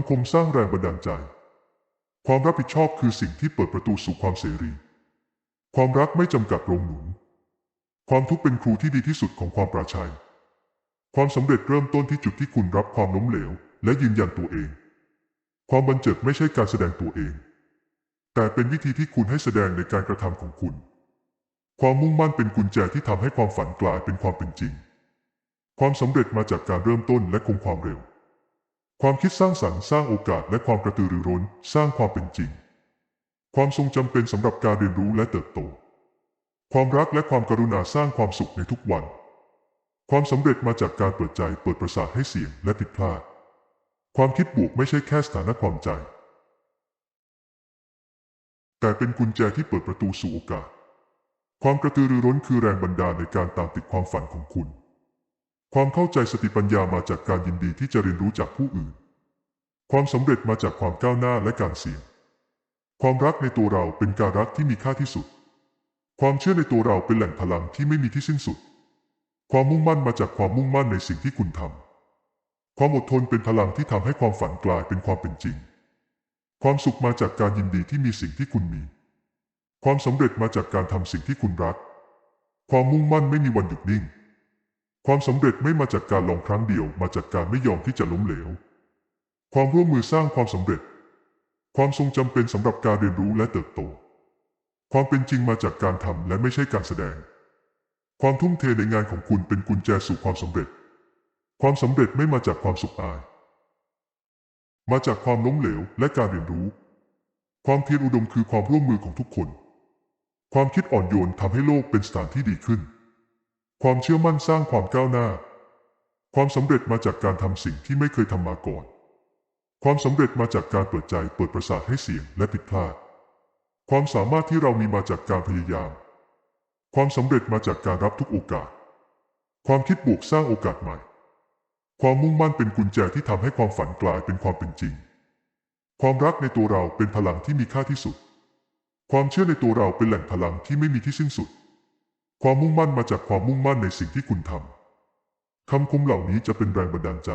ำคมสร้างแรงบันดาลใจ ความรับผิดชอบคือสิ่งที่เปิดประตูสู่ความเสรี ความรักไม่จำกัดโรงหนุน ความทุกข์เป็นครูที่ดีที่สุดของความปราชัย ความสำเร็จเริ่มต้นที่จุดที่คุณรับความล้มเหลว และยืนยันตัวเอง ความบันเจิดไม่ใช่การแสดงตัวเอง แต่เป็นวิธีที่คุณให้แสดงในการกระทำของคุณ ความมุ่งมั่นเป็นกุญแจที่ทำให้ความฝันกลายเป็นความเป็นจริง ความสำเร็จมาจากการเริ่มต้นและคงความเร็ว ความคิดสร้างสรรค์สร้างโอกาสและความกระตือรือร้น สร้างความเป็นจริง ความทรงจำเป็นสำหรับการเรียนรู้และเติบโต ความรักและความกรุณาสร้างความสุขในทุกวัน ความสำเร็จมาจากการเปิดใจเปิดประสาทให้เสียงและผิดพลาด ความคิดบวกไม่ใช่แค่สถานะความใจ แต่เป็นกุญแจที่เปิดประตูสู่โอกาส ความกระตือรือร้นคือแรงบันดาลในการตามติดความฝันของคุณ ความเข้าใจสติปัญญามาจากการยินดีที่จะเรียนรู้จากผู้อื่น ความสำเร็จมาจากความก้าวหน้าและการเสี่ยง ความรักในตัวเราเป็นการรักที่มีค่าที่สุด ความเชื่อในตัวเราเป็นแหล่งพลังที่ไม่มีที่สิ้นสุด ความมุ่งมั่นมาจากความมุ่งมั่นในสิ่งที่คุณทำ ความอดทนเป็นพลังที่ทำให้ความฝันกลายเป็นความเป็นจริง ความสุขมาจากการยินดีที่มีสิ่งที่คุณมี ความสำเร็จมาจากการทำสิ่งที่คุณรัก ความมุ่งมั่นไม่มีวันหยุดนิ่ง ความสำเร็จไม่มาจากการลองครั้งเดียวมาจากการไม่ยอมที่จะล้มเหลว ความร่วมมือสร้างความสำเร็จ ความทรงจำเป็นสำหรับการเรียนรู้และเติบโต ความเป็นจริงมาจากการทำและไม่ใช่การแสดง ความทุ่มเทในงานของคุณเป็นกุญแจสู่ความสำเร็จ ความสำเร็จไม่มาจากความสุขอาย มาจากความล้มเหลวและการเรียนรู้ ความเพียรอุดมคือความร่วมมือของทุกคน ความคิดอ่อนโยนทำให้โลกเป็นสถานที่ดีขึ้น ความเชื่อมั่นสร้างความก้าวหน้า ความสำเร็จมาจากการทำสิ่งที่ไม่เคยทำมาก่อน ความสำเร็จมาจากการเปิดใจเปิดประสาทให้เสียงและผิดพลาด ความสามารถที่เรามีมาจากการพยายาม ความสำเร็จมาจากการรับทุกโอกาส ความคิดบวกสร้างโอกาสใหม่ ความมุ่งมั่นเป็นกุญแจที่ทำให้ความฝันกลายเป็นความเป็นจริง ความรักในตัวเราเป็นพลังที่มีค่าที่สุด ความเชื่อในตัวเราเป็นแหล่งพลังที่ไม่มีที่สิ้นสุด ความมุ่งมั่นมาจากความมุ่งมั่นในสิ่งที่คุณทำคำคมเหล่านี้จะเป็นแรงบันดาลใจ